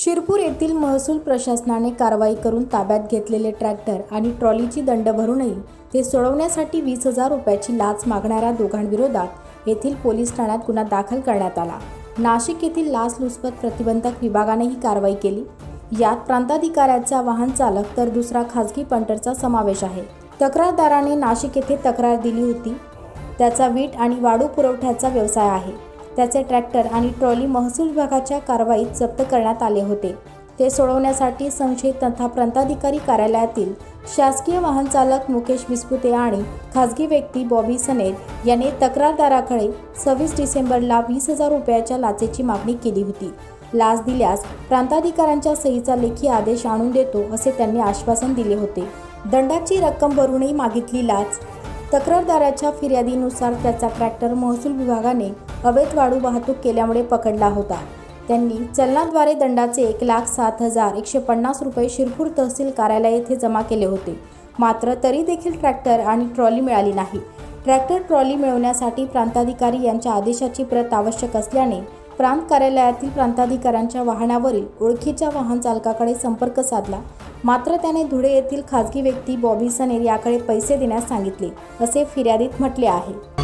शिरपूर येथील महसूल प्रशासनाने कारवाई करून ताब्यात घेतलेले ट्रॅक्टर आणि ट्रॉलीची दंड भरूनही ते सोडवण्यासाठी वीस हजार रुपयाची लाच मागणाऱ्या दोघांविरोधात येथील पोलीस ठाण्यात गुन्हा दाखल करण्यात आला. नाशिक येथील लाचलुचपत प्रतिबंधक विभागाने ही कारवाई केली. यात प्रांताधिकाऱ्याचा वाहन चालक तर दुसरा खासगी पंटरचा समावेश आहे. तक्रारदाराने नाशिक येथे तक्रार दिली होती. त्याचा वीट आणि वाळू पुरवठ्याचा व्यवसाय आहे. त्याचे ट्रॅक्टर आणि ट्रॉली महसूल विभागाच्या कारवाईत जप्त करण्यात आले होते. ते सोडवण्यासाठी संशयित तथा प्रांताधिकारी कार्यालयातील शासकीय वाहन चालक मुकेश विस्पुते आणि खासगी व्यक्ती बॉबी सनेल याने तक्रारदाराकडे सव्वीस डिसेंबरला वीस हजार रुपयाच्या लाचेची मागणी केली होती. लाच दिल्यास प्रांताधिकाऱ्यांच्या सहीचा लेखी आदेश आणून देतो असे त्यांनी आश्वासन दिले होते. दंडाची रक्कम भरूनही मागितली लाच तक्रारदाराच्या फिर्यादीनुसार त्याचा ट्रॅक्टर महसूल विभागाने अवैध वाळू वाहतूक केल्यामुळे पकडला होता. त्यांनी चलनाद्वारे दंडाचे एक लाख सात हजार एकशे पन्नास रुपये शिरपूर तहसील कार्यालय येथे जमा केले होते. मात्र तरी देखील ट्रॅक्टर आणि ट्रॉली मिळाली नाही. ट्रॅक्टर ट्रॉली मिळवण्यासाठी प्रांताधिकारी यांच्या आदेशाची प्रत आवश्यक असल्याने प्रांत कार्यालयातील प्रांताधिकाऱ्यांच्या वाहनावरील ओळखीच्या वाहन चालकाकडे संपर्क साधला. मात्र त्याने धुळे येथील खासगी व्यक्ती बॉबी सनेर याकडे पैसे देण्यास सांगितले असे फिर्यादीत म्हटले आहे.